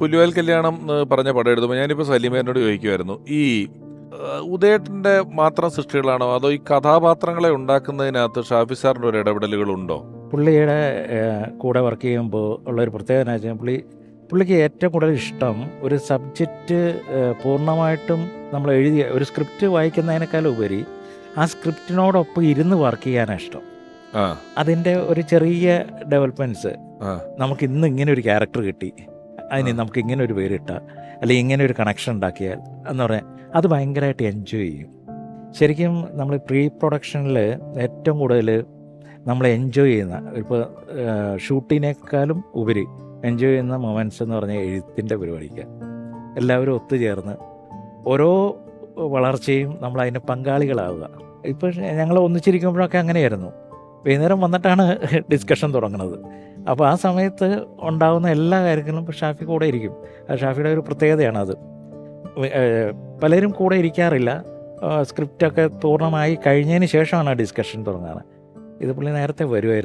പുല്ലുവൽ കല്യാണം എന്ന് പറഞ്ഞ പടം എടുത്തപ്പോൾ ഞാനിപ്പോൾ സലീമേനോട് ചോദിക്കുമായിരുന്നു ഈ ഉദയേട്ടന്റെ മാത്രം സൃഷ്ടികളാണോ അതോ ഈ കഥാപാത്രങ്ങളെ ഉണ്ടാക്കുന്നതിനകത്ത് ഷാഫി സാറിന്റെ ഒരു ഇടപെടലുകളുണ്ടോ? പുള്ളിയുടെ കൂടെ വർക്ക് ചെയ്യുമ്പോൾ ഉള്ളൊരു പ്രത്യേകത എന്ന് വെച്ചാൽ പുള്ളി പുള്ളിക്ക് ഏറ്റവും കൂടുതൽ ഇഷ്ടം ഒരു സബ്ജക്റ്റ് പൂർണമായിട്ടും നമ്മൾ എഴുതിയ ഒരു സ്ക്രിപ്റ്റ് വായിക്കുന്നതിനേക്കാൾ ഉപരി ആ സ്ക്രിപ്റ്റിനോടൊപ്പം ഇരുന്ന് വർക്ക് ചെയ്യാനാണ് ഇഷ്ടം. അതിന്റെ ഒരു ചെറിയ ഡെവലപ്മെന്റ്സ് നമുക്ക് ഇന്ന് ഇങ്ങനെ ഒരു ക്യാരക്ടർ കിട്ടി. അതിന് നമുക്ക് ഇങ്ങനെ ഒരു പേരിട്ട അല്ലെങ്കിൽ ഇങ്ങനെ ഒരു കണക്ഷൻ ഉണ്ടാക്കിയാൽ എന്ന് പറയാൻ അത് ഭയങ്കരമായിട്ട് എൻജോയ് ചെയ്യും. ശരിക്കും നമ്മൾ പ്രീ പ്രൊഡക്ഷനിൽ ഏറ്റവും കൂടുതൽ നമ്മൾ എൻജോയ് ചെയ്യുന്ന ഇപ്പോൾ ഷൂട്ടിനേക്കാളും ഉപരി എൻജോയ് ചെയ്യുന്ന മൊമെന്റ്സ് എന്ന് പറഞ്ഞാൽ എഴുത്തിന്റെ പരിപാടിക്ക്. എല്ലാവരും ഒത്തുചേർന്ന് ഓരോ വളർച്ചയും നമ്മൾ അതിന് പങ്കാളികളാവുക. ഇപ്പോൾ ഞങ്ങൾ ഒന്നിച്ചിരിക്കുമ്പോഴൊക്കെ അങ്ങനെയായിരുന്നു. വൈകുന്നേരം വന്നിട്ടാണ് ഡിസ്കഷൻ തുടങ്ങുന്നത്. അപ്പോൾ ആ സമയത്ത് ഉണ്ടാകുന്ന എല്ലാ കാര്യങ്ങളും ഷാഫി കൂടെ ഇരിക്കും. ഷാഫിയുടെ ഒരു പ്രത്യേകതയാണ് അത്. പലരും കൂടെ ഇരിക്കാറില്ല. സ്ക്രിപ്റ്റൊക്കെ പൂർണമായി കഴിഞ്ഞതിന് ശേഷമാണ് ഡിസ്കഷൻ തുടങ്ങാറ് ഇത് പുള്ളി നേരത്തെ വരുമായിരുന്നു